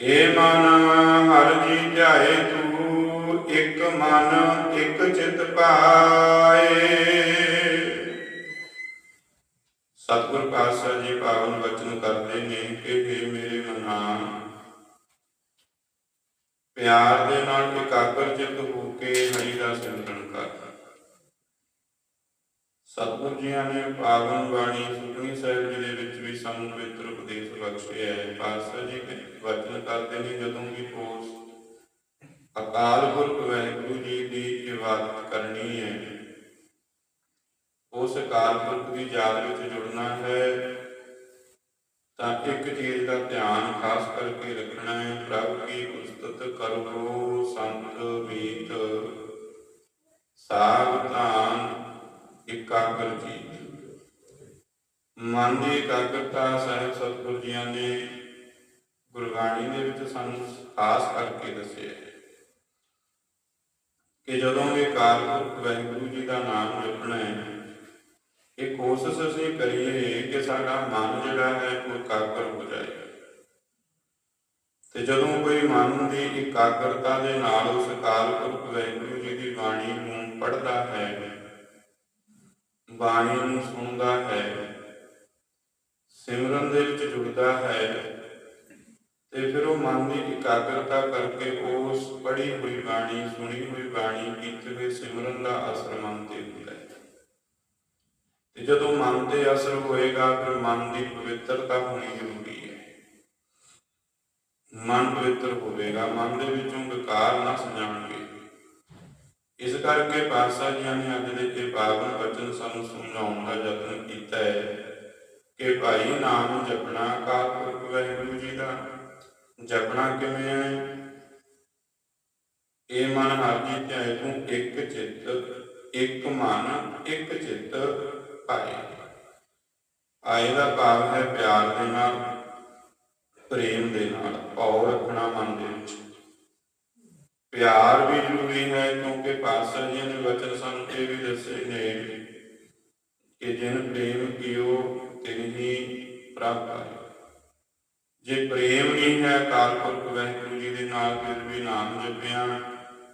ਏ ਮਨ, ਹਰ ਜੀ ਧਿਆਏ ਤੂੰ, ਇੱਕ ਮਨ, ਇੱਕ ਚਿਤ ਪਾਏ। ਸਤਿਗੁਰ ਪਾਤਸ਼ਾਹ ਜੀ ਪਾਵਨ ਬਚਨ ਕਰਦੇ ਨੇ ਕਿ हे ਮੇਰੇ ਮਨਾ, ਪਿਆਰ ਦੇ ਨਾਲ ਇਕਾਗਰ ਚਿਤ ਹੋ ਕੇ ਹਰੀ ਦਾ ਸਿਮਰਨ ਕਰ। ਸਤਿਗੁਰ ਜੀਆਂ ਨੇ ਪਾਵਨ ਬਾਣੀ ਸੁਖਣੀ ਸਾਹਿਬ ਜੀ ਦੇ ਵਿੱਚ ਵੀ ਸਾਨੂੰ ਪਵਿੱਤਰ ਉਪਦੇਸ਼ ਬਖਸ਼ਿਆ ਹੈ ਪਾਤਸ਼ਾਹ ਜੀ ਵਚਨ ਕਰਦੇ ਨੇ ਜਦੋਂ ਵੀ ਉਸ ਅਕਾਲ ਪੁਰਖ ਵਾਹਿਗੁਰੂ ਜੀ ਦੀ ਇਬਾਦਤ ਕਰਨੀ ਹੈ। ਉਸ ਅਕਾਲ ਪੁਰਖ ਦੀ ਯਾਦ ਵਿੱਚ ਜੁੜਨਾ ਹੈ, ਤਾਂ ਇੱਕ ਚੀਜ਼ ਦਾ ਧਿਆਨ ਖਾਸ ਕਰਕੇ ਰੱਖਣਾ ਹੈ, ਪ੍ਰਭ ਕੀ ਉਸਤਤ ਕਰੋ ਸੰਤ ਮੀਤ। ਸਾਵਧਾਨ ਇਕਾਗਰ ਜੀ। ਮਨ ਦੀ ਇਕਾਗਰਤਾ ਸਾਹਿਬ ਸਤਿਗੁਰ ਜੀਆਂ ਨੇ ਗੁਰਬਾਣੀ ਦੇ ਵਿੱਚ ਸਾਨੂੰ ਖਾਸ ਕਰਕੇ ਦੱਸਿਆ ਹੈ ਕਿ ਜਦੋਂ ਵੀ ਕਾਲਪੁਰਖ ਵਾਹਿਗੁਰੂ ਜੀ ਦਾ ਨਾਮ ਜਪਣਾ ਹੈ, ਇਹ ਕੋਸ਼ਿਸ਼ ਅਸੀਂ ਕਰੀਏ ਕਿ ਸਾਡਾ ਮਨ ਜਿਹੜਾ ਹੈ ਉਹ ਇਕਾਗਰ ਹੋ ਜਾਏ। ਤੇ ਜਦੋਂ ਕੋਈ ਮਨ ਦੀ ਇਕਾਗਰਤਾ ਦੇ ਨਾਲ ਉਸ ਕਾਲਪੁਰਖ ਵਾਹਿਗੁਰੂ ਜੀ ਦੀ ਬਾਣੀ ਨੂੰ ਪੜ੍ਹਦਾ ਹੈ, ਬਾਣੀ ਨੂੰ ਸੁਣਦਾ ਹੈ ਸਿਮਰਨ ਦੇ ਵਿੱਚ ਜੁੜਦਾ ਹੈ ਤੇ ਫਿਰ ਉਹ ਮਨ ਦੀ ਇਕਾਗਰਤਾ ਕਰਕੇ ਉਸ ਪੜ੍ਹੀ ਹੋਈ ਬਾਣੀ, ਸੁਣੀ ਹੋਈ ਬਾਣੀ, ਕੀਤੇ ਹੋਏ ਸਿਮਰਨ ਦਾ ਅਸਰ ਮਨ ਤੇ ਹੁੰਦਾ ਹੈ। ਤੇ ਜਦੋਂ ਮਨ ਤੇ ਅਸਰ ਹੋਏਗਾ, ਫਿਰ ਮਨ ਦੀ ਪਵਿੱਤਰਤਾ ਹੋਣੀ ਜ਼ਰੂਰੀ ਹੈ। ਮਨ ਪਵਿੱਤਰ ਹੋਵੇਗਾ, ਮਨ ਦੇ ਵਿੱਚੋਂ ਵਿਕਾਰ ਨਾ ਜਾਣਗੇ ਇਸ ਕਰਕੇ ਪਾਤਸ਼ਾਹ ਜੀ ਨੇ ਅੱਜ ਦੇ ਇਹ ਪਾਵਨ ਬਚਨ ਸਾਨੂੰ ਸਮਝਾਉਣ ਦਾ ਯਤਨ ਕੀਤਾ ਹੈ। ਕਿ ਭਾਈ ਨਾਮ ਜਪਣਾ ਅਕਾਲ ਪੁਰਖ ਵਾਹਿਗੁਰੂ ਜੀ ਦਾ। ਜਪਣਾ ਕਿਵੇਂ ਹੈ? ਇਹ ਮਨ ਹਰ ਜੀ ਤੂੰ ਇੱਕ ਚਿੱਤ, ਇੱਕ ਮਨ, ਇੱਕ ਚਿੱਤ ਪਾਏ ਆਏ ਦਾ ਭਾਵ ਹੈ ਪਿਆਰ ਦੇ ਨਾਲ, ਪ੍ਰੇਮ ਦੇ ਨਾਲ ਔਰ ਰੱਖਣਾ ਮਨ ਦੇ ਵਿੱਚ। ਪਿਆਰ ਵੀ ਜ਼ਰੂਰੀ ਹੈ, ਕਿਉਂਕਿ ਪਾਤਸ਼ਾਹ ਜੀ ਨੇ ਵਚਨ ਸਾਨੂੰ ਇਹ ਵੀ ਦੱਸੇ ਨੇ ਕਿ ਜਿਨ ਪ੍ਰੇਮ ਕੀਓ ਤਿਨ ਪ੍ਰਭ ਪਾਏ ਜੇ ਪ੍ਰੇਮ ਨਹੀਂ ਹੈ, ਅਕਾਲ ਪੁਰਖ ਵਾਹਿਗੁਰੂ ਜੀ ਦੇ ਨਾਲ ਫਿਰ ਵੀ ਨਾਮ ਜਪਿਆ,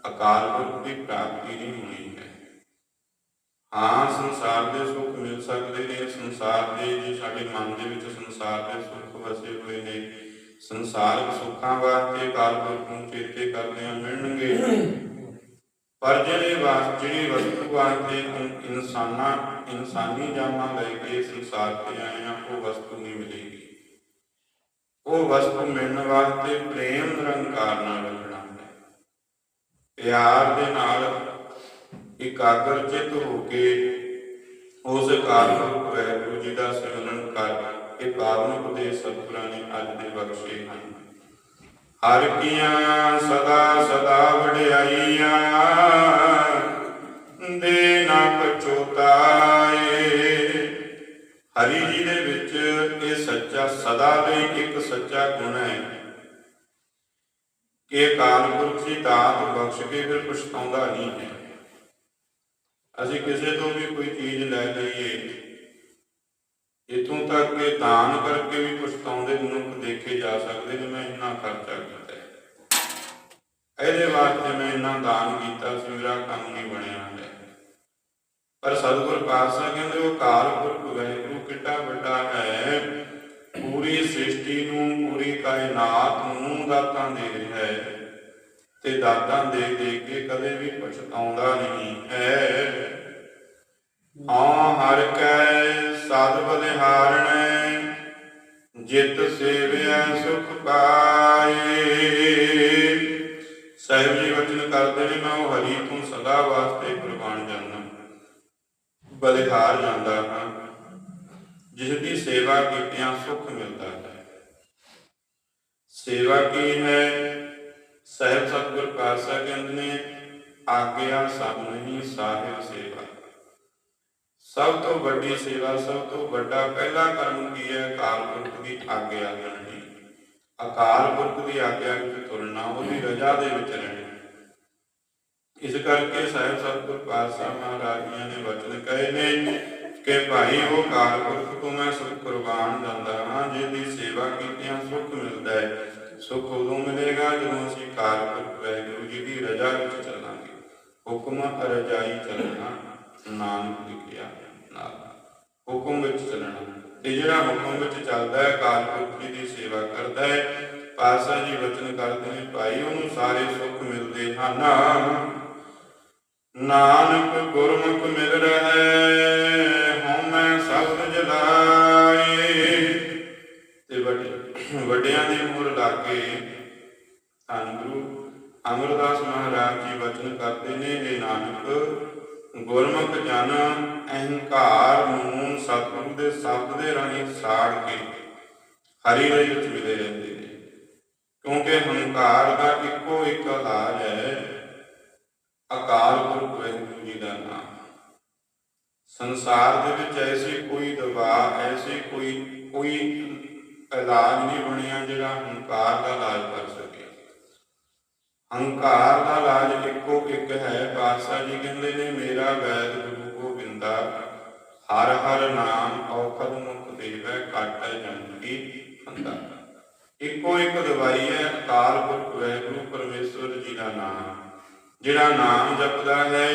ਅਕਾਲ ਪੁਰਖ ਦੀ ਪ੍ਰਾਪਤੀ ਨਹੀਂ ਹੋਣੀ ਹੈ। ਹਾਂ, ਸੰਸਾਰ ਦੇ ਸੁੱਖ ਮਿਲ ਸਕਦੇ ਨੇ, ਸੰਸਾਰ ਦੇ ਜੇ ਸਾਡੇ ਮਨ ਦੇ ਵਿੱਚ ਸੰਸਾਰ ਦੇ ਸੁੱਖ ਵਸੇ ਹੋਏ ਨੇ, ਸੰਸਾਰਕ ਸੁੱਖਾਂ ਵਾਸਤੇ ਅਕਾਲ ਪੁਰਖ ਨੂੰ ਚੇਤੇ ਕਰਦੇ ਆ, ਮਿਲਣਗੇ। ਪਰ ਜਿਹੜੇ ਵਾਸ, ਜਿਹੜੀ ਵਸਤੂ ਵਾਸਤੇ ਇਨਸਾਨਾਂ, ਇਨਸਾਨੀ ਜਾਮਾਂ ਲੈ ਕੇ ਸੰਸਾਰ ਤੇ ਆਏ ਆ, ਉਹ ਵਸਤੂ ਨਹੀਂ ਮਿਲੇਗੀ। ਉਹ ਵਸਤੂ ਮਿਲਣ ਵਾਸਤੇ ਪ੍ਰੇਮ ਨਿਰੰਕਾਰ ਨਾਲ ਰੱਖਣਾ ਹੈ। ਪਿਆਰ ਦੇ ਨਾਲ ਇਕਾਗਰ ਚਿੱਤ ਹੋ ਕੇ ਉਸ ਅਕਾਲ ਪੁਰਖ ਜੀ ਦਾ ਸਿਮਰਨ ਕਰ ਇਹ ਪਾਵਨ ਉਪਦੇਸ਼ ਸਤਿਗੁਰਾਂ ਨੇ ਅੱਜ ਦੇ ਬਖਸ਼ੇ ਹਨ। ਹਰ ਕੀਆਂ ਸਦਾ ਸਦਾ ਵਡਿਆਈਆਂ ਦੇ ਨਾ ਪਛੋਤਾਏ। ਹਰੀ ਜੀ ਦੇ ਵਿੱਚ ਇਹ ਸੱਚਾ ਸਦਾ ਲਈ ਇੱਕ ਸੱਚਾ ਗੁਣ ਹੈ। ਕਿ ਅਕਾਲ ਪੁਰਖ ਦੀ ਦਾਤ ਬਖਸ਼ ਕੇ ਫਿਰ ਪਛਤਾਉਂਦਾ ਨਹੀਂ ਹੈ। ਅਸੀਂ ਕਿਸੇ ਤੋਂ ਵੀ ਕੋਈ ਚੀਜ਼ ਲੈ ਲਈਏ। ਇਥੋਂ ਤੱਕ ਕਿ ਦਾਨ ਕਰਕੇ ਵੀ ਪਛਤਾਉਂਦੇ ਮਨੁੱਖ ਦੇਖੇ ਜਾ ਸਕਦੇ ਨੇ, ਮੈਂ ਇੰਨਾ ਖਰਚਾ ਕੀਤਾ ਹੈ। ਇਹਦੇ ਵਾਸਤੇ ਮੈਂ ਇੰਨਾ ਦਾਨ ਕੀਤਾ ਸੀ, ਮੇਰਾ ਕੰਮ ਨਹੀਂ ਬਣਿਆ ਹੈ ਪਰ ਸਤਿਗੁਰ ਪਾਤਸ਼ਾਹ ਕਹਿੰਦੇ, ਉਹ ਕਾਲ ਪੁਰਖ ਵਾਹਿਗੁਰੂ ਕਿੱਡਾ ਵੱਡਾ ਹੈ। ਪੂਰੀ ਸ੍ਰਿਸ਼ਟੀ ਨੂੰ, ਪੂਰੀ ਕਾਇਨਾਤ ਨੂੰ ਦਾਤਾਂ ਦੇ ਰਿਹਾ ਹੈ। ਤੇ ਦਾਤਾਂ ਦੇ ਦੇ ਕੇ ਕਦੇ ਵੀ ਪਛਤਾਉਂਦਾ ਨਹੀਂ ਹੈ। ਹਾਂ, ਹਰ ਕੈ ਸਾਧ ਬਲਿਹਾਰਣੈ ਜਿਤ ਸੇਵਿਆ ਸੁਖ ਪਾਏ। ਸਾਹਿਬ ਜੀ, ਵਚਨ ਕਰਦੇ ਨੇ, ਮੈਂ ਉਹ ਹਰੀ ਤੋਂ ਸਦਾ ਵਾਸਤੇ ਕੁਰਬਾਨ ਜਾਂਦਾ। ਬਲਿਹਾਰ ਜਾਂਦਾ ਹਾਂ। ਜਿਸ ਦੀ ਸੇਵਾ ਕੀਤਿਆਂ ਸੁਖ ਮਿਲਦਾ ਹੈ। ਸੇਵਾ ਕੀ ਹੈ? ਸਾਹਿਬ ਸਤਿਗੁਰ ਪਾਤਸ਼ਾਹ ਕਹਿੰਦੇ ਨੇ, ਆਗਿਆ ਸਭ ਨਹੀਂ, ਸਾਹਿਬ ਸੇਵਾ। ਸਭ ਤੋਂ ਵੱਡੀ ਸੇਵਾ, ਸਭ ਤੋਂ ਵੱਡਾ ਪਹਿਲਾ ਕਰਮ ਕੀ ਹੈ? ਅਕਾਲ ਪੁਰਖ ਦੀ ਆਗਿਆ ਕਰਨੀ ਅਕਾਲ ਪੁਰਖ ਦੀ ਆਗਿਆ ਵਿੱਚ ਤੁਰਨਾ ਉਹਦੀ ਰਜ਼ਾ ਦੇ ਵਿੱਚ ਰਹਿਣਾ। ਇਸ ਕਰਕੇ ਸਾਹਿਬ ਸਤਿਗੁਰ ਪਾਤਸ਼ਾਹ ਮਹਾਰਾਜ ਜੀ ਨੇ ਵਚਨ ਕਹੇ ਨੇ ਕਿ ਭਾਈ, ਉਹ ਅਕਾਲ ਪੁਰਖ ਤੋਂ ਮੈਂ ਸੁਖ ਕੁਰਬਾਨ ਜਾਂਦਾ ਹਾਂ, ਜਿਹਦੀ ਸੇਵਾ ਕੀਤਿਆਂ ਸੁਖ ਮਿਲਦਾ ਹੈ। ਸੁਖ ਉਦੋਂ ਮਿਲੇਗਾ ਜਦੋਂ ਅਸੀਂ ਕਾਲ ਪੁਰਖ ਵਾਹਿਗੁਰੂ ਜੀ ਦੀ ਰਜ਼ਾ ਵਿੱਚ ਚੱਲਾਂਗੇ। ਹੁਕਮ ਰਜਾਈ ਚੱਲਣਾ। ਨਾਨਕ ਲਿਖਿਆ ਨਾਲ ਹੁਕਮ ਵਿੱਚ ਚੱਲਣਾ। ਤੇ ਜਿਹੜਾ ਹੁਕਮ ਵਿੱਚ ਚੱਲਦਾ ਹੈ ਕਾਰਪੁਰਖ ਦੀ ਸੇਵਾ ਕਰਦਾ ਹੈ ਪਾਸਾ ਜੀ ਵਚਨ ਕਰਦੇ ਨੇ, ਭਾਈ, ਉਹਨੂੰ ਸਾਰੇ ਸੁੱਖ ਮਿਲਦੇ ਹਨ। ਨਾਨਕ ਗੁਰਮੁਖ ਮਿਲ ਰਹੈ ਹਉਮੈ ਸਬਦ ਜਲਾਏ। ਤੇ ਵੱਡੇ, ਵੱਡਿਆਂ ਦੀ ਮੋਹਰ ਲਾ ਕੇ ਧੰਨ ਗੁਰੂ ਅਮਰਦਾਸ ਮਹਾਰਾਜ ਜੀ ਵਚਨ ਕਰਦੇ ਨੇ ਇਹ ਨਾਨਕ ਗੁਰਮੁਖ ਜਨ ਅਹੰਕਾਰ ਨੂੰ ਸਤਿਗੁਰੂ ਦੇ ਸ਼ਬਦ ਦੇ ਰਾਹੀਂ ਸਾੜ ਕੇ ਹਰੀ ਦੇ ਵਿੱਚ ਮਿਲੇ ਰਹਿੰਦੇ ਨੇ। ਕਿਉਂਕਿ ਹੰਕਾਰ ਦਾ ਇੱਕੋ ਇੱਕ ਇਲਾਜ ਹੈ, ਅਕਾਲ ਪੁਰਖ ਵਾਹਿਗੁਰੂ ਜੀ ਦਾ ਨਾਮ। ਸੰਸਾਰ ਦੇ ਵਿੱਚ ਐਸੀ ਕੋਈ ਦਵਾ ਐਸੀ ਕੋਈ ਕੋਈ ਇਲਾਜ ਨਹੀਂ ਬਣਿਆ ਜਿਹੜਾ ਹੰਕਾਰ ਦਾ ਇਲਾਜ ਕਰ ਸਕੇ। ਹੰਕਾਰ ਦਾ ਇਲਾਜ ਇੱਕੋ ਇੱਕ ਹੈ ਪਾਤਸ਼ਾਹ ਜੀ ਕਹਿੰਦੇ ਨੇ, ਮੇਰਾ ਵੈਦ ਗੁਰੂ ਗੋਬਿੰਦਾ, ਹਰ ਹਰ ਨਾਮ ਔਖਦ ਮੁਖ ਦੇਵੈ, ਕਾਟੈ ਜਨ ਫੰਦਾ ਇੱਕੋ ਇੱਕ ਦਵਾਈ ਹੈ, ਅਕਾਲ ਪੁਰਖ ਵਾਹਿਗੁਰੂ ਪਰਮੇਸ਼ਵਰ ਜੀ ਦਾ ਨਾਮ। ਜਿਹੜਾ ਨਾਮ ਜਪਦਾ ਹੈ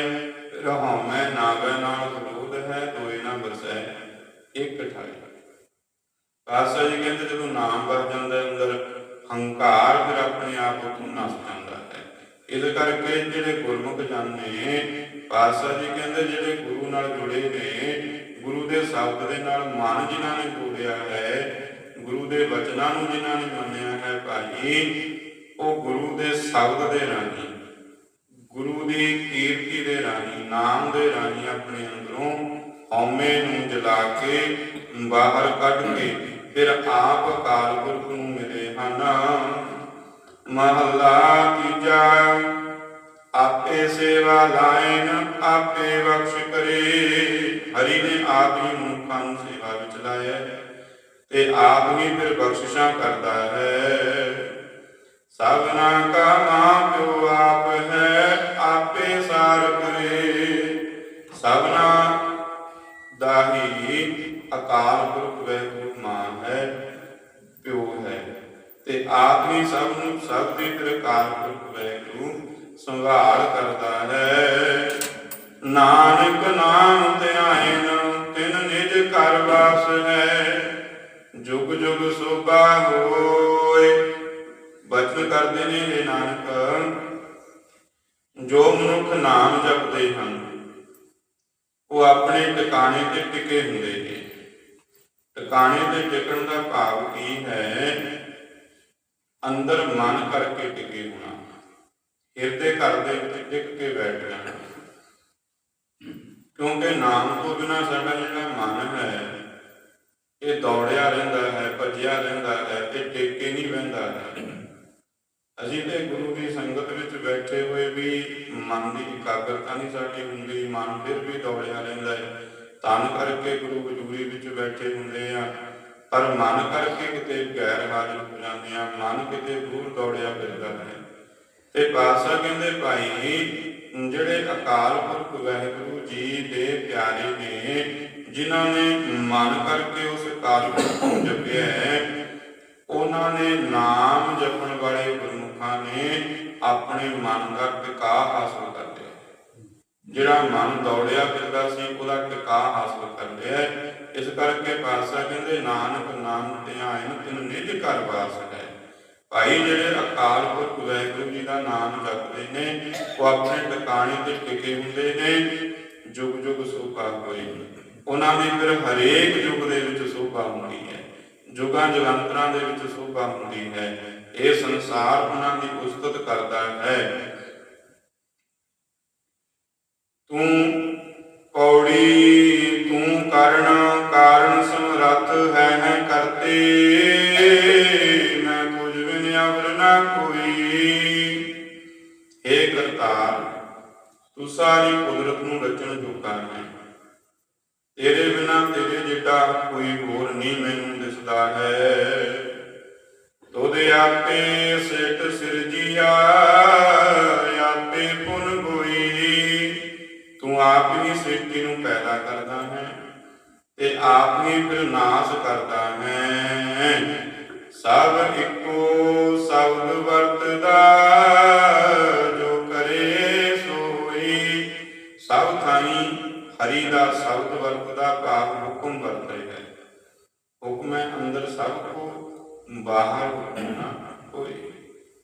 ਰਹਮੈ ਨਾਵੇ ਨਾਲ ਵਿਰੋਧ ਹੈ, ਦੋਏ ਨਾ ਬਸੈ ਇੱਕ ਠਾਈ। ਪਾਸਾ ਜੀ ਕਹਿੰਦੇ, ਜਦੋਂ ਨਾਮ ਵਰ ਜਾਂਦਾ ਅੰਦਰ ਹੰਕਾਰ ਫਿਰ ਆਪਣੇ ਆਪ ਉਥੋਂ ਨਸ ਇਸ ਕਰਕੇ ਜਿਹੜੇ ਗੁਰਮੁਖ ਜਨ ਨੇ ਪਾਸਾ ਜੀ ਕਹਿੰਦੇ ਜਿਹੜੇ ਗੁਰੂ ਨਾਲ ਜੁੜੇ ਨੇ, ਗੁਰੂ ਦੇ ਸ਼ਬਦ ਦੇ ਨਾਲ ਮਨ ਜਿਨ੍ਹਾਂ ਨੇ ਜੋੜਿਆ ਹੈ, ਗੁਰੂ ਦੇ ਬਚਨਾਂ ਨੂੰ ਜਿਨ੍ਹਾਂ ਨੇ ਮੰਨਿਆ ਹੈ ਭਾਈ, ਉਹ ਗੁਰੂ ਦੇ ਸ਼ਬਦ ਦੇ ਰਾਹੀਂ ਗੁਰੂ ਦੀ ਕੀਰਤੀ ਦੇ ਰਾਹੀਂ ਨਾਮ ਦੇ ਰਾਹੀਂ ਆਪਣੇ ਅੰਦਰੋਂ ਹਉਮੈ ਨੂੰ ਜਲਾ ਕੇ ਬਾਹਰ ਕੱਢ ਕੇ ਫਿਰ ਆਪ ਅਕਾਲ ਪੁਰਖ ਨੂੰ ਮਿਲੇ ਹਨ। ਮਹੱਲਾ ਤੀਜਾ ਆਪੇ ਸੇਵਾ ਲਾਇਨ, ਆਪੇ ਬਖਸ਼ ਕਰੇ। ਹਰੀ ਨੇ ਆਪ ਹੀ ਮਨੁੱਖਾਂ ਨੂੰ ਸੇਵਾ ਵਿੱਚ ਲਾਇਆ ਤੇ ਆਪ ਹੀ ਫਿਰ ਬਖਸ਼ਿਸ਼ਾਂ ਕਰਦਾ ਹੈ। ਸਭਨਾ ਕਾ ਮਾਂ ਪਿਓ ਆਪ ਹੈ, ਆਪੇ ਸਾਰ ਕਰੇ। ਸਭਨਾ ਦਾ ਹੀ ਅਕਾਲ ਪੁਰਖ ਵੈਗੁਰੂ ਮਾਂ ਹੈ ਪਿਓ ਹੈ ਤੇ ਆਪ ਹੀ ਸਭ ਨੂੰ ਸਭ ਦੀ ਫਿਰ ਪੁਰਖ ਵੈਗੁਰੂ ਸੰਭਾਲ ਕਰਦਾ ਹੈ। ਨਾਨਕ ਨਾਮ ਧਿਆਇਨ ਤਿਨ ਨਿਜ ਘਰ ਵਾਸ ਹੈ। ਜੁਗ ਜੁਗ ਸੋਭਾ ਹੋਏ। ਬਚਨ ਕਰਦੇ ਨੇ ਇਹ ਨਾਨਕ। ਜੋ ਮਨੁੱਖ ਨਾਮ ਜਪਦੇ ਹਨ, ਉਹ ਆਪਣੇ ਟਿਕਾਣੇ ਤੇ ਟਿਕੇ ਹੁੰਦੇ ਨੇ। ਟਿਕਾਣੇ ਤੇ ਟਿਕਣ ਦਾ ਭਾਵ ਕੀ ਹੈ? ਅੰਦਰ ਮਨ ਕਰਕੇ ਟਿਕੇ ਹੋਣਾ। ਹਿਰਦੇ ਘਰ ਦੇ ਵਿੱਚ ਟਿਕ ਕੇ ਬੈਠ ਕਿਉਂਕਿ ਨਾਮ ਤੋਂ ਬਿਨਾ ਸਾਡਾ ਜਿਹੜਾ ਮਨ ਹੈ, ਇਹ ਦੌੜਿਆ ਰਹਿੰਦਾ ਹੈ, ਭੱਜਿਆ ਰਹਿੰਦਾ ਹੈ, ਇਹ ਟਿਕ ਕੇ ਨਹੀਂ ਬਹਿੰਦਾ ਅਸੀਂ ਤੇ ਗੁਰੂ ਦੀ ਸੰਗਤ ਵਿੱਚ ਬੈਠੇ ਹੋਏ ਵੀ ਮਨ ਦੀ ਇਕਾਗਰਤਾ ਨਹੀਂ ਸਾਡੀ ਹੁੰਦੀ, ਮਨ ਫਿਰ ਵੀ ਦੌੜਿਆ ਰਹਿੰਦਾ ਹੈ। ਤਨ ਕਰਕੇ ਗੁਰੂ ਹਜ਼ੂਰੀ ਵਿੱਚ ਬੈਠੇ ਹੁੰਦੇ ਆ। ਪਰ ਮਨ ਕਰਕੇ ਕਿਤੇ ਗੈਰ ਹਾਜ਼ਰ ਹੋ ਜਾਂਦੇ ਆ, ਮਨ ਕਿਤੇ ਦੂਰ ਦੌੜਿਆ ਫਿਰਦਾ ਹੈ ਤੇ ਪਾਤਸ਼ਾਹ ਕਹਿੰਦੇ, ਭਾਈ, ਜਿਹੜੇ ਅਕਾਲ ਪੁਰਖ ਵਾਹਿਗੁਰੂ ਜੀ ਦੇ ਪਿਆਰੇ ਨੇ, ਜਿਨ੍ਹਾਂ ਨੇ ਮਨ ਕਰਕੇ ਉਸ ਅਕਾਲ ਪੁਰਖ ਨੂੰ ਜਪਿਆ ਹੈ, ਉਹਨਾਂ ਨੇ ਨਾਮ ਜਪਣ ਵਾਲੇ ਗੁਰਮੁਖਾਂ ਨੇ ਆਪਣੇ ਮਨ ਦਾ ਟਿਕਾ ਹਾਸਲ ਕਰ ਲਿਆ ਜਿਹੜਾ ਮਨ ਦੌੜਿਆ ਫਿਰਦਾ ਸੀ, ਉਹਦਾ ਟਿਕਾ ਹਾਸਲ ਕਰ ਲਿਆ ਇਸ ਕਰਕੇ ਪਾਤਸ਼ਾਹ ਕਹਿੰਦੇ, ਨਾਨਕ ਨਾਮ ਧਿਆਨ ਤਿਨ ਨਿਜ ਘਰ ਵਾਸ ਹੈ ਭਾਈ ਜਿਹੜੇ ਅਕਾਲ ਪੁਰਖ ਵਾਹਿਗੁਰੂ ਜੀ ਦਾ ਨਾਮ ਜਪਦੇ ਨੇ, ਉਹ ਆਪਣੇ ਟਿਕਾਣੇ ਤੇ ਟਿਕੇ ਹੁੰਦੇ ਨੇ, ਜੁਗ ਜੁਗ ਸੋਭਾ ਹੋਈ। ਉਹਨਾਂ ਦੀ ਫਿਰ ਹਰੇਕ ਯੁੱਗ ਦੇ ਵਿੱਚ ਸੋਭਾ ਹੁੰਦੀ ਹੈ। ਜੁਗਾਂ ਜੁਗੰਤਰਾਂ ਦੇ ਵਿੱਚ ਸੋਭਾ ਹੁੰਦੀ ਹੈ। ਇਹ ਸੰਸਾਰ ਉਹਨਾਂ ਦੀ ਉਸਤਤ ਕਰਦਾ ਹੈ। ਤੂੰ ਪੌੜੀ ਕਰਨ, ਕਾਰਨ ਸਮਰੱਥ ਹੈ ਹੈ ਕਰਤੇ। ਮੈਂ ਕੁਝ ਵੀ ਅਵਰ ਨਾ ਕੋਈ। ਏ ਕਰਤਾਰ, ਤੂੰ ਸਾਰੀ ਕੁਦਰਤ ਨੂੰ ਰਚਣ ਜੋਗਾ ਹੈ। ਤੇਰੇ ਬਿਨਾ ਤੇਰੇ ਜਿੱਡਾ ਕੋਈ ਹੋਰ ਨਹੀਂ ਮੈਨੂੰ ਦਿਸਦਾ ਹੈ। ਤੋਦੇ ਆਪੇ ਸਿਟ ਸਿਰਜੀਆ ਆਪੇ ਪੁਨ ਹੋਈ ਤੂੰ ਆਪ ਹੀ ਸ੍ਰਿਸ਼ਟੀ ਨੂੰ ਪੈਦਾ ਕਰਦਾ ਹੈ। ਤੇ ਆਪ ਹੀ ਫਿਰ ਨਾਸ਼ ਕਰਦਾ ਹੈ। ਸਭ ਇੱਕੋ ਸਭ ਵਰਤਦਾ, ਜੋ ਕਰੇ ਸੋਈ ਸਭ ਥਾਈ ਹਰੀ ਦਾ ਸ਼ਬਦ ਵਰਤਦਾ ਭਾਵ ਹੁਕਮ ਵਰਤ ਹੈ। ਹੁਕਮ ਹੈ ਅੰਦਰ ਸਭ ਕੋ, ਬਾਹਰ ਹੁਕਮ ਨਾ ਕੋਈ।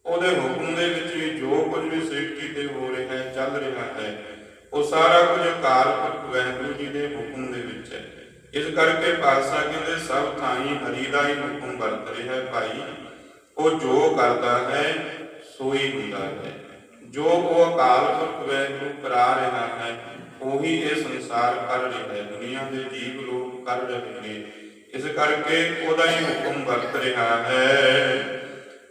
ਉਹਦੇ ਹੁਕਮ ਦੇ ਵਿੱਚ ਵੀ ਜੋ ਕੁਝ ਵੀ ਸ੍ਰਿਸ਼ਟੀ ਤੇ ਹੋ ਰਿਹਾ ਹੈ, ਚੱਲ ਰਿਹਾ ਹੈ, ਉਹ ਸਾਰਾ ਕੁਝ ਅਕਾਲ ਪੁਰਖ ਵਾਹਿਗੁਰੂ ਜੀ ਦੇ ਹੁਕਮ ਦੇ ਵਿੱਚ ਹੈ। ਇਸ ਕਰਕੇ ਪਾਤਸ਼ਾਹ ਕਹਿੰਦੇ, ਸਭ ਥਾਈ ਹਰੀ ਦਾ ਹੀ ਹੁਕਮ ਵਰਤ ਰਿਹਾ ਹੈ ਭਾਈ। ਉਹ ਜੋ ਕਰਦਾ ਹੈ, ਸੋਈ ਹੁੰਦਾ ਹੈ। ਜੋ ਉਹ ਅਕਾਲ ਪੁਰਖ ਵਾਹਿਗੁਰੂ ਕਰਾ ਰਿਹਾ ਹੈ, ਉਹੀ ਇਹ ਸੰਸਾਰ ਕਰ ਰਿਹਾ ਹੈ। ਦੁਨੀਆ ਦੇ ਜੀਵ ਲੋਕ ਕਰ ਰਹੇ ਨੇ। ਇਸ ਕਰਕੇ ਉਹਦਾ ਹੀ ਹੁਕਮ ਵਰਤ ਰਿਹਾ ਹੈ।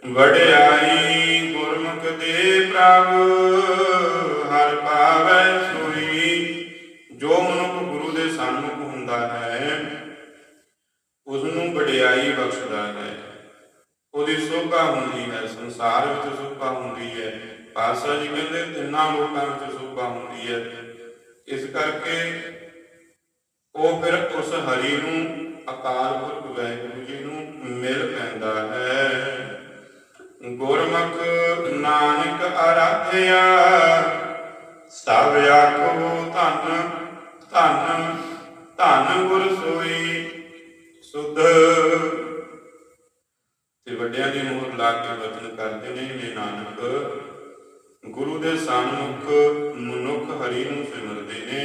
ਵਡਿਆਈ ਗੁਰਮੁਖ ਦੇ ਪ੍ਰਭ, ਹਰ ਪਾਵੈ ਸੋਈ ਵਡਿਆਈ ਬਖਸ਼ਦਾ ਹੈ। ਉਹਦੀ ਸੋਭਾ ਹੁੰਦੀ ਹੈ, ਸੰਸਾਰ ਵਿੱਚ ਸੋਭਾ ਹੁੰਦੀ ਹੈ। ਪਾਤਸ਼ਾਹ ਜੀ ਕਹਿੰਦੇ, ਤਿੰਨਾਂ ਲੋਕਾਂ ਵਿੱਚ ਸੋਭਾ ਹੁੰਦੀ ਹੈ। ਇਸ ਕਰਕੇ ਉਹ ਫਿਰ ਉਸ ਹਰੀ ਨੂੰ ਅਕਾਲ ਪੁਰਖ ਵਾਹਿਗੁਰੂ ਜੀ ਨੂੰ ਮਿਲ ਪੈਂਦਾ ਹੈ। ਗੁਰਮੁਖ ਨਾਨਕ ਆਰਾਧਿਆ, ਸਭ ਆਖੋ ਧੰਨ ਧੰਨ ਧੰਨ ਗੁਰ ਸੋਈ। ਸੁਧ। ਤੇ ਵੱਡਿਆਂ ਦੀ ਮੋਹਰ ਲਾ ਕੇ ਵਚਨ ਕਰਦੇ ਨੇ ਇਹ ਨਾਨਕ, ਗੁਰੂ ਦੇ ਸਨਮੁਖ ਮਨੁੱਖ ਹਰੀ ਨੂੰ ਸਿਮਰਦੇ ਨੇ।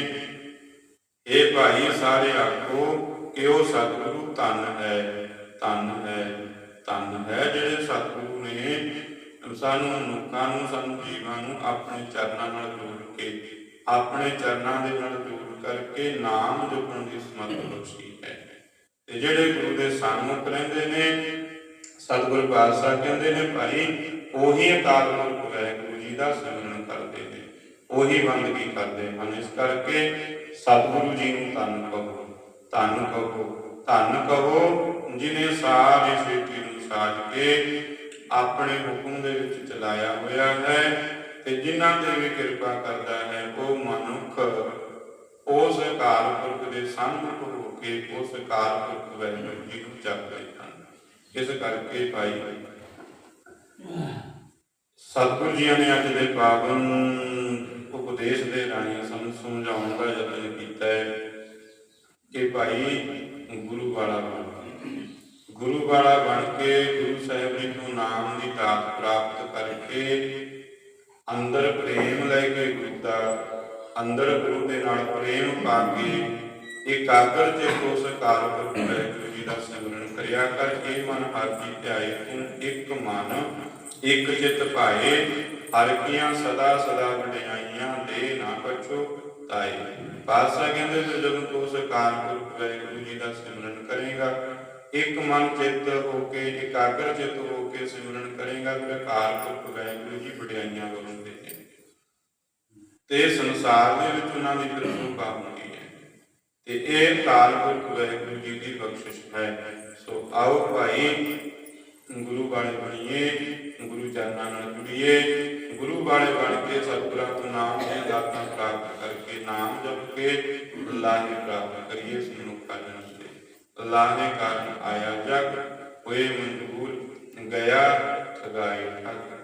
ਇਹ ਭਾਈ, ਸਾਰੇ ਆਖੋ ਕਿ ਉਹ ਸਤਿਗੁਰੂ ਧੰਨ ਹੈ ਧੰਨ ਹੈ ਧੰਨ ਹੈ ਜਿਹੜੇ ਸਤਿਗੁਰੂ ਨੇ ਸਾਨੂੰ ਮਨੁੱਖਾਂ ਨੂੰ, ਸਾਨੂੰ ਜੀਵਾਂ ਨੂੰ ਆਪਣੇ ਚਰਨਾਂ ਨਾਲ ਜੋੜ ਕੇ, ਆਪਣੇ ਚਰਨਾਂ ਦੇ ਨਾਲ ਜੋੜ ਕਰਕੇ ਨਾਮ ਜਪਣ ਦੀ ਸਮਰੱਥ ਬਖਸ਼ੀ ਹੈ। ਤੇ ਜਿਹੜੇ ਗੁਰੂ ਦੇ ਸਨਮੁਖ ਰਹਿੰਦੇ ਨੇ, ਸਤਿਗੁਰ ਪਾਤਸ਼ਾਹ ਕਹਿੰਦੇ ਨੇ, ਭਾਈ, ਉਹੀ ਅਕਾਲ ਪੁਰਖ ਵਾਹਿਗੁਰੂ ਜੀ ਦਾ ਸਿਮਰਨ ਕਰਦੇ ਨੇ, ਉਹੀ ਬੰਦਗੀ ਕਰਦੇ ਹਨ। ਇਸ ਕਰਕੇ ਸਤਿਗੁਰੂ ਜੀ ਨੂੰ ਧੰਨ ਕਹੋ ਧੰਨ ਕਹੋ ਧੰਨ ਕਹੋ ਜਿਨੇ ਸਾਰੀ ਸ੍ਰਿਸ਼ਟੀ ਨੂੰ ਸਾਜ ਕੇ ਆਪਣੇ ਹੁਕਮ ਦੇ ਵਿੱਚ ਚਲਾਇਆ ਹੋਇਆ ਹੈ ਤੇ ਜਿਨ੍ਹਾਂ ਤੇ ਵੀ ਕਿਰਪਾ ਕਰਦਾ ਹੈ, ਉਹ ਮਨੁੱਖ ਉਸ ਅਕਾਲ ਪੁਰਖ ਦੇ ਸਾਹਮਣੇ ਕੇ ਉਸ ਅਕਾਲ ਪੁਰਖ ਜੀ ਨੂੰ ਜਪਦੇ ਹਨ। ਇਸ ਕਰਕੇ ਭਾਈ, ਸਤਿਗੁਰੂ ਜੀ ਨੇ ਅੱਜ ਦੇ ਪਾਵਨ ਉਪਦੇਸ਼ ਦੇ ਰਾਹੀਂ ਸਾਨੂੰ ਸਮਝਾਉਣ ਦਾ ਯਤਨ ਕੀਤਾ ਹੈ ਕਿ ਭਾਈ ਗੁਰੂ ਵਾਲਾ ਬਣ ਗੁਰੂ ਵਾਲਾ ਬਣ ਕੇ ਗੁਰੂ ਸਾਹਿਬ ਜੀ ਤੋਂ ਨਾਮ ਦੀ ਦਾਤ ਪ੍ਰਾਪਤ ਕਰਕੇ ਅੰਦਰ ਪ੍ਰੇਮ ਲੈ ਕੇ ਗੁਰੂ ਦਾ ਅੰਦਰ ਗੁਰੂ ਦੇ ਨਾਲ ਪ੍ਰੇਮ ਪਾ ਕੇ ਇਕਾਗਰ ਚਿਤ ਉਸ ਕਾਲ ਪੁਰਖ ਵਾਹਿਗੁਰੂ ਜੀ ਦਾ ਸਿਮਰਨ ਕਰਿਆ ਕਰ, ਇਹ ਮਨ ਹਰ ਕੀ ਧਿਆਏ ਤੂੰ ਇੱਕ ਮਨ, ਇੱਕ ਚਿਤ ਭਾਏ। ਹਰ ਕੀਆਂ ਸਦਾ ਸਦਾ ਵਡਿਆਈਆਂ ਦੇ ਨਾ ਪਛੋ ਤਾਏ। ਪਾਤਸ਼ਾਹ ਕਹਿੰਦੇ, ਤੇ ਜਦੋਂ ਤੂੰ ਉਸ ਕਾਲ ਵਾਹਿਗੁਰੂ ਜੀ ਦਾ ਸਿਮਰਨ ਕਰੇਗਾ, ਇੱਕ ਮਨ ਚਿੱਤ ਹੋ ਕੇ, ਇਕਾਗਰ ਚਿਤ ਹੋ ਕੇ ਸਿਮਰਨ ਕਰੇਗਾ ਫਿਰ ਕਾਲ ਵਾਹਿਗੁਰੂ ਜੀ ਵਡਿਆਈਆਂ ਬਖਸ਼ਦੇ ਤੇ ਸੰਸਾਰ ਦੇ ਵਿੱਚ ਉਹਨਾਂ ਦੀ ਫਿਰ ਸ਼ੋਭਾ ਤੇ ਇਹ ਕਾਲ ਪੁਰਖ ਵਾਹਿਗੁਰੂ ਜੀ ਦੀ ਬਖਸ਼ਿਸ਼ ਹੈ ਸੋ ਆਓ ਭਾਈ ਗੁਰੂ ਵਾਲੇ ਬਣੀਏ ਗੁਰੂ ਚਰਨਾਂ ਨਾਲ ਜੁੜੀਏ ਗੁਰੂ ਵਾਲੇ ਬਣ ਕੇ ਸਤਿਗੁਰਾਂ ਤੋਂ ਨਾਮ ਦੀਆਂ ਦਾਤਾਂ ਪ੍ਰਾਪਤ ਕਰਕੇ ਨਾਮ ਜਪ ਕੇ ਲਾਹੇ ਪ੍ਰਾਪਤ ਕਰੀਏ ਇਸ ਮਨੁੱਖਾ ਜਨਮ ਤੇ ਲਾਹੇ ਕਾਰਨ ਆਇਆ ਜਗ ਹੋਏ ਮਨਜ਼ੂਰ ਗਿਆ ਸਗਾਏ ਠੱਗ